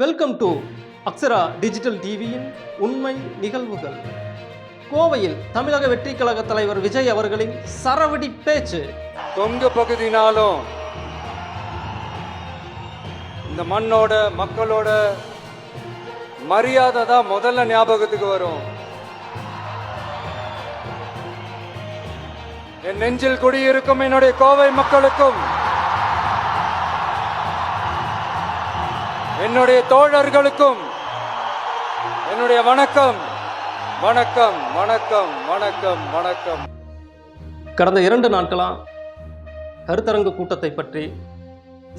Welcome to Akshara digital டிவியின் உண்மை நிகழ்வுகள். கோவையில் தமிழக வெற்றி கழக தலைவர் விஜய் அவர்களின் சரவடி பேச்சு. தொங்கு பகுதினாலும் இந்த மண்ணோட மக்களோட மரியாதை தான் முதல்ல ஞாபகத்துக்கு வரும். என் நெஞ்சில் குடியிருக்கும் என்னுடைய கோவை மக்களுக்கும் என்னுடைய தோழர்களுக்கும் என்னுடைய வணக்கம் வணக்கம் வணக்கம் வணக்கம் வணக்கம். கடந்த இரண்டு நாட்களாக கருத்தரங்கு கூட்டத்தை பற்றி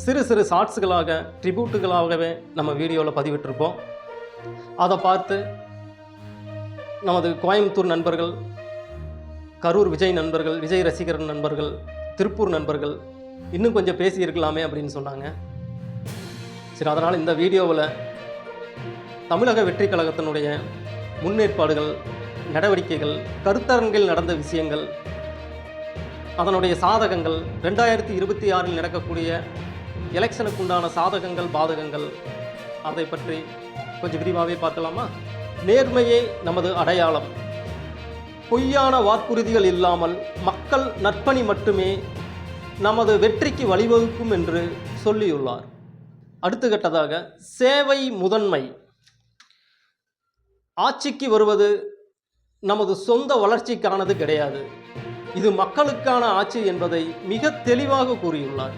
சிறு சிறு ஷார்ட்ஸுகளாக ட்ரிபியூட்டுகளாகவே நம்ம வீடியோவில் பதிவிட்டிருப்போம். அதை பார்த்து நமது கோயம்புத்தூர் நண்பர்கள் கரூர் விஜய் நண்பர்கள் விஜய் ரசிகரன் நண்பர்கள் திருப்பூர் நண்பர்கள் இன்னும் கொஞ்சம் பேசியிருக்கலாமே அப்படின்னு சொன்னாங்க. சரி அதனால் இந்த வீடியோவில் தமிழக வெற்றி கழகத்தினுடைய முன்னேற்பாடுகள் நடவடிக்கைகள் கருத்தரங்கில் நடந்த விஷயங்கள் அதனுடைய சாதகங்கள் ரெண்டாயிரத்தி இருபத்தி ஆறில் நடக்கக்கூடிய எலெக்ஷனுக்கு உண்டான சாதகங்கள் பாதகங்கள் அதை பற்றி கொஞ்சம் விரிவாகவே பார்க்கலாமா? நேர்மையே நமது அடையாளம். பொய்யான வாக்குறுதிகள் இல்லாமல் மக்கள் நற்பணி மட்டுமே நமது வெற்றிக்கு வழிவகுக்கும் என்று சொல்லியுள்ளார். அடுத்து கட்டதாக சேவை முதன்மை. ஆட்சிக்கு வருவது நமது சொந்த வளர்ச்சிக்கானது கிடையாது. இது மக்களுக்கான ஆட்சி என்பதை மிக தெளிவாக கூறியுள்ளார்.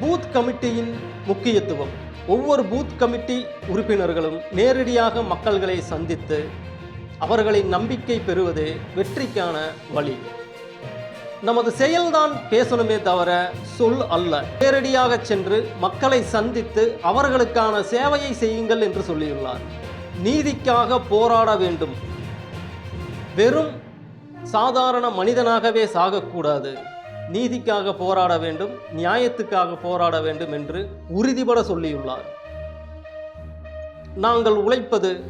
பூத் கமிட்டியின் முக்கியத்துவம். ஒவ்வொரு பூத் கமிட்டி உறுப்பினர்களும் நேரடியாக மக்களை சந்தித்து அவர்களின் நம்பிக்கை பெறுவதே வெற்றிக்கான வழி. நமது செயல்தான் பேசணுமே தவிர சொல் அல்ல. நேரடியாக சென்று மக்களை சந்தித்து அவர்களுக்கான சேவையை செய்யுங்கள் என்று சொல்லியுள்ளார். நீதிக்காக போராட வேண்டும். வெறும் சாதாரண மனிதனாகவே சாகக்கூடாது. நீதிக்காக போராட வேண்டும் நியாயத்துக்காக போராட வேண்டும் என்று உறுதிபட சொல்லியுள்ளார். நாங்கள் உழைப்பது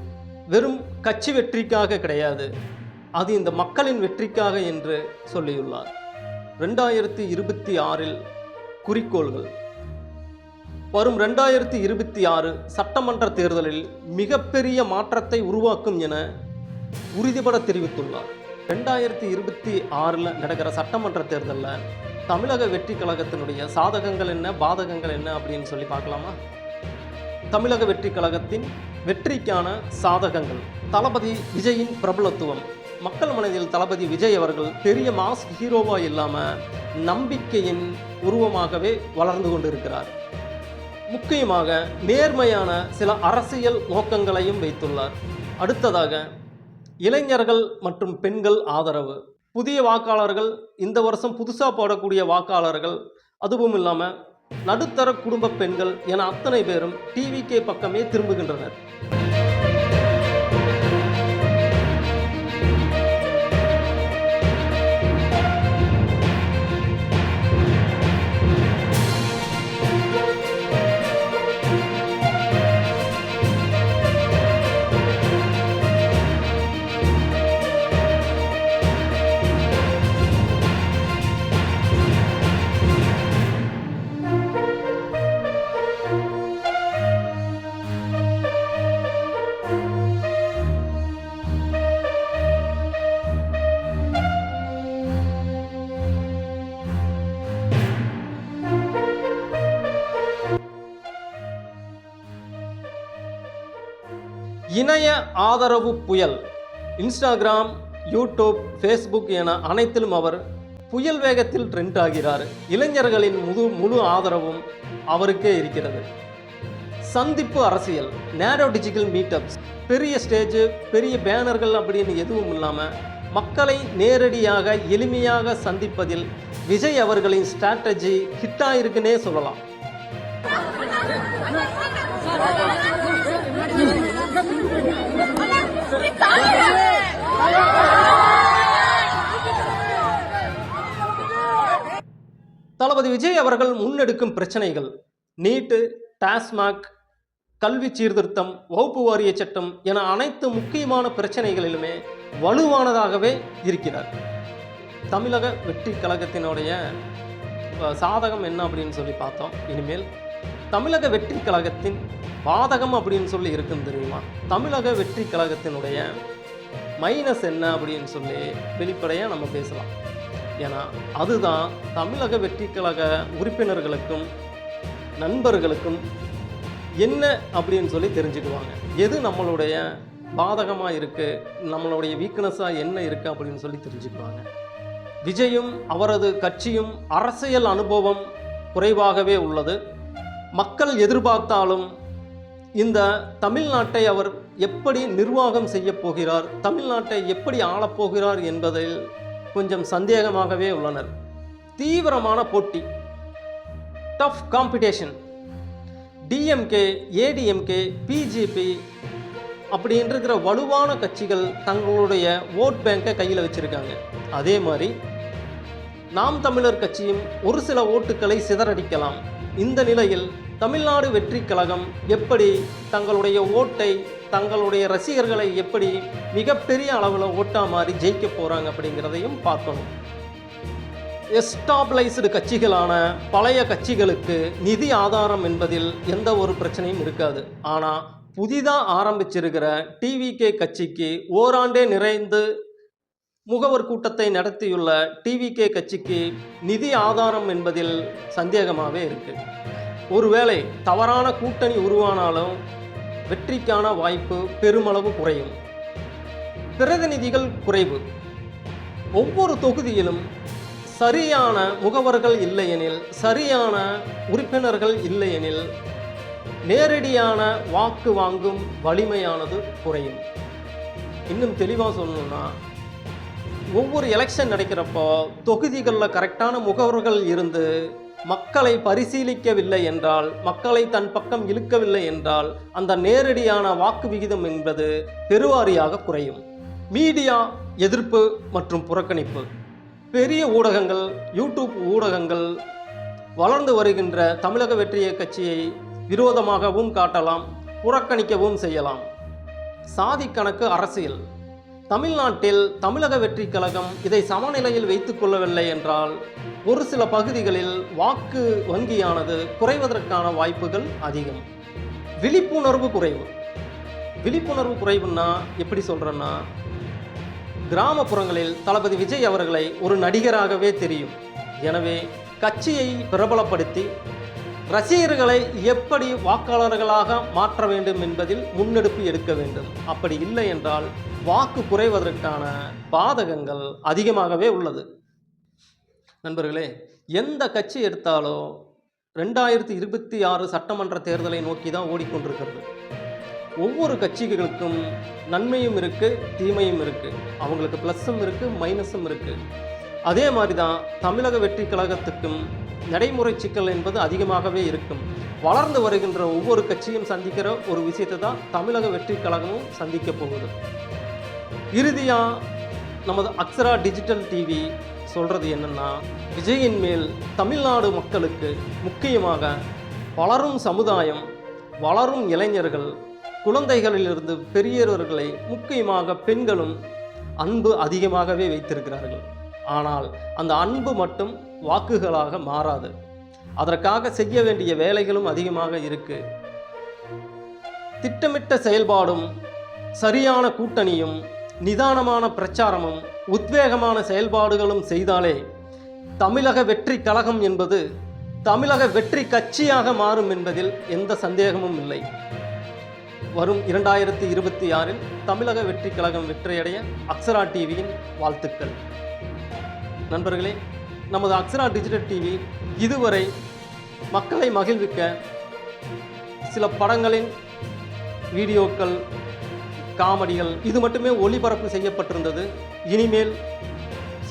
வெறும் கட்சி வெற்றிக்காக கிடையாது. அது இந்த மக்களின் வெற்றிக்காக என்று சொல்லியுள்ளார். ரெண்டாயிரத்தி இருபத்தி ஆறில் குறிக்கோள்கள். வரும் ரெண்டாயிரத்தி இருபத்தி ஆறு சட்டமன்ற தேர்தலில் மிகப்பெரிய மாற்றத்தை உருவாக்கும் என உறுதிபட தெரிவித்துள்ளார். ரெண்டாயிரத்தி இருபத்தி ஆறில் நடக்கிற சட்டமன்ற தேர்தலில் தமிழக வெற்றி கழகத்தினுடைய சாதகங்கள் என்ன பாதகங்கள் என்ன அப்படின்னு சொல்லி பார்க்கலாமா? தமிழக வெற்றி கழகத்தின் வெற்றிக்கான சாதகங்கள். தளபதி விஜயின் பிரபலத்துவம். மக்கள் மனதில் தளபதி விஜய் அவர்கள் பெரிய மாஸ் ஹீரோவாக இல்லாமல் நம்பிக்கையின் உருவமாகவே வளர்ந்து கொண்டிருக்கிறார். முக்கியமாக நேர்மையான சில அரசியல் நோக்கங்களையும் வைத்துள்ளார். அடுத்ததாக இளைஞர்கள் மற்றும் பெண்கள் ஆதரவு. புதிய வாக்காளர்கள் இந்த வருஷம் புதுசாக போடக்கூடிய வாக்காளர்கள் அதுவும் இல்லாமல் நடுத்தர குடும்ப பெண்கள் என அத்தனை பேரும் டிவிகே பக்கமே திரும்புகின்றனர். இணைய ஆதரவு புயல். இன்ஸ்டாகிராம் யூடியூப் ஃபேஸ்புக் என அனைத்திலும் அவர் புயல் வேகத்தில் ட்ரெண்ட் ஆகிறார். இளைஞர்களின் முழு முழு ஆதரவும் அவருக்கே இருக்கிறது. சந்திப்பு அரசியல் நேரோ டிஜிட்டல் மீட்டப்ஸ் பெரிய ஸ்டேஜ் பெரிய பேனர்கள் அப்படின்னு எதுவும் இல்லாமல் மக்களை நேரடியாக எளிமையாக சந்திப்பதில் விஜய் அவர்களின் ஸ்ட்ராட்டஜி ஹிட்டாக இருக்குன்னே சொல்லலாம். தளபதி விஜய் அவர்கள் முன்னெடுக்கும் பிரச்சனைகள். நீட்டு டாஸ்மாக் கல்வி சீர்திருத்தம் வகுப்பு வாரிய சட்டம் என அனைத்து முக்கியமான பிரச்சனைகளிலுமே வலுவானதாகவே இருக்கிறார். தமிழக வெற்றி கழகத்தினுடைய சாதகம் என்ன அப்படின்னு சொல்லி பார்த்தோம். இனிமேல் தமிழக வெற்றி கழகத்தின் பாதகம் அப்படின்னு சொல்லி இருக்குன்னு தெரியுமா? தமிழக வெற்றி கழகத்தினுடைய மைனஸ் என்ன அப்படின்னு சொல்லி வெளிப்படையாக நம்ம பேசலாம். ஏன்னா அதுதான் தமிழக வெற்றி கழக உறுப்பினர்களுக்கும் நண்பர்களுக்கும் என்ன அப்படின்னு சொல்லி தெரிஞ்சுக்குவாங்க. எது நம்மளுடைய பாதகமாக இருக்குது நம்மளுடைய வீக்னஸாக என்ன இருக்குது அப்படின்னு சொல்லி தெரிஞ்சுக்குவாங்க. விஜயும் அவரது கட்சியும் அரசியல் அனுபவம் குறைவாகவே உள்ளது. மக்கள் எதிர்பார்த்தாலும் இந்த தமிழ்நாட்டை அவர் எப்படி நிர்வாகம் செய்யப் போகிறார் தமிழ்நாட்டை எப்படி ஆளப்போகிறார் என்பதில் கொஞ்சம் சந்தேகமாகவே உள்ளனர். தீவிரமான போட்டி tough competition DMK ADMK BJP அப்படின்னு இருக்கிற வலுவான கட்சிகள் தங்களுடைய ஓட் பேங்கை கையில் வச்சிருக்காங்க. அதே மாதிரி நாம் தமிழர் கட்சியும் ஒரு சில ஓட்டுகளை சிதறடிக்கலாம். இந்த நிலையில் தமிழ்நாடு வெற்றி கழகம் எப்படி தங்களுடைய ஓட்டை தங்களுடைய ரசிகர்களை எப்படி மிகப்பெரிய அளவில் ஓட்டா மாறி ஜெயிக்க போகிறாங்க அப்படிங்கிறதையும் பார்க்கணும். எஸ்டாப்ளைஸ்டு கட்சிகளான பழைய கட்சிகளுக்கு நிதி ஆதாரம் என்பதில் எந்த ஒரு பிரச்சனையும் இருக்காது. ஆனால் புதிதாக ஆரம்பிச்சிருக்கிற டிவிகே கட்சிக்கு ஓராண்டே நிறைந்து முகவர் கூட்டத்தை நடத்தியுள்ள டிவிகே கட்சிக்கு நிதி ஆதாரம் என்பதில் சந்தேகமாகவே இருக்கு. ஒருவேளை தவறான கூட்டணி உருவானாலும் வெற்றிக்கான வாய்ப்பு பெருமளவு குறையும். பிரதிநிதிகள் குறைவு. ஒவ்வொரு தொகுதியிலும் சரியான முகவர்கள் இல்லையெனில் சரியான உறுப்பினர்கள் இல்லையெனில் நேரடியான வாக்கு வாங்கும் வலிமையானது குறையும். இன்னும் தெளிவாக சொல்லணும்னா ஒவ்வொரு எலெக்ஷன் நடக்கிறப்போ தொகுதிகளில் கரெக்டான முகவர்கள் இருந்து மக்களை பரிசீலிக்கவில்லை என்றால் மக்களை தன் பக்கம் இழுக்கவில்லை என்றால் அந்த நேரடியான வாக்கு விகிதம் என்பது பெருவாரியாக குறையும். மீடியா எதிர்ப்பு மற்றும் புறக்கணிப்பு. பெரிய ஊடகங்கள் யூடியூப் ஊடகங்கள் வளர்ந்து வருகின்ற தமிழக வெற்றிய கட்சியை விரோதமாகவும் காட்டலாம் புறக்கணிக்கவும் செய்யலாம். சாதி கணக்கு அரசியல். தமிழ்நாட்டில் தமிழக வெற்றி கழகம் இதை சமநிலையில் வைத்துக் கொள்ளவில்லை என்றால் ஒரு சில பகுதிகளில் வாக்கு வங்கியானது குறைவதற்கான வாய்ப்புகள் அதிகம். விழிப்புணர்வு குறைவு. விழிப்புணர்வு குறைவுன்னா எப்படி சொல்கிறேன்னா கிராமப்புறங்களில் தளபதி விஜய் அவர்களை ஒரு நடிகராகவே தெரியும். எனவே கட்சியை பிரபலப்படுத்தி ரசிகர்களை எப்படி வாக்காளர்களாக மாற்ற வேண்டும் என்பதில் முன்னெடுப்பு எடுக்க வேண்டும். அப்படி இல்லை என்றால் வாக்கு குறைவதற்கான பாதகங்கள் அதிகமாகவே உள்ளது. நண்பர்களே எந்த கட்சி எடுத்தாலோ ரெண்டாயிரத்தி இருபத்தி ஆறு சட்டமன்ற தேர்தலை நோக்கி தான் ஓடிக்கொண்டிருக்கிறது. ஒவ்வொரு கட்சிகளுக்கும் நன்மையும் இருக்குது தீமையும் இருக்குது அவங்களுக்கு ப்ளஸ்ஸும் இருக்குது மைனஸும் இருக்குது அதே மாதிரி தான் தமிழக வெற்றி கழகத்துக்கும் நடைமுறை சிக்கல் என்பது அதிகமாகவே இருக்கும். வளர்ந்து வருகின்ற ஒவ்வொரு கட்சியும் சந்திக்கிற ஒரு விஷயத்தை தான் தமிழக வெற்றி கழகமும் சந்திக்க போகுது. இறுதியாக நமது அக்ஸரா டிஜிட்டல் டிவி சொல்கிறது என்னென்னா விஜயின் மேல் தமிழ்நாடு மக்களுக்கு முக்கியமாக வளரும் சமுதாயம் வளரும் இளைஞர்கள் குழந்தைகளிலிருந்து பெரியவர்களை முக்கியமாக பெண்களும் அன்பு அதிகமாகவே வைத்திருக்கிறார்கள். ஆனால் அந்த அன்பு மட்டும் வாக்குகளாக மாறாது. அதற்காக செய்ய வேண்டிய வேலைகளும் அதிகமாக இருக்கு. திட்டமிட்ட செயல்பாடும் சரியான கூட்டணியும் நிதானமான பிரச்சாரமும் உத்வேகமான செயல்பாடுகளும் செய்தாலே தமிழக வெற்றி கழகம் என்பது தமிழக வெற்றி கட்சியாக மாறும் என்பதில் எந்த சந்தேகமும் இல்லை. வரும் இரண்டாயிரத்தி இருபத்தி ஆறில் தமிழக வெற்றி கழகம் வெற்றியடைய அக்ஸரா டிவியின் வாழ்த்துக்கள். நண்பர்களே நமது அக்ஸரா டிஜிட்டல் டிவி இதுவரை மக்களை மகிழ்விக்க சில படங்களின் வீடியோக்கள் காமெடிகள் இது மட்டுமே ஒளிபரப்பு செய்யப்பட்டிருந்தது. இனிமேல்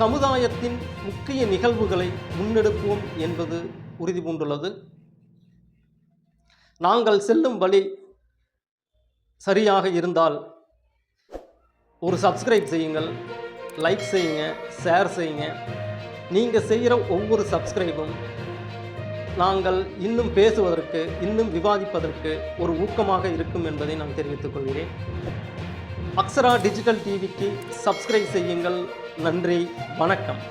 சமுதாயத்தின் முக்கிய நிகழ்வுகளை முன்னெடுப்போம் என்பது உறுதி பூண்டுள்ளது. நாங்கள் செல்லும் வழி சரியாக இருந்தால் ஒரு சப்ஸ்கிரைப் செய்யுங்கள். லைக் செய்யுங்க ஷேர் செய்யுங்க. நீங்கள் செய்கிற ஒவ்வொரு சப்ஸ்கிரைபும் நாங்கள் இன்னும் பேசுவதற்கு இன்னும் விவாதிப்பதற்கு ஒரு ஊக்கமாக இருக்கும் என்பதை நான் தெரிவித்துக் கொள்கிறேன். அக்ஸரா டிஜிட்டல் டிவிக்கு சப்ஸ்கிரைப் செய்யுங்கள். நன்றி வணக்கம்.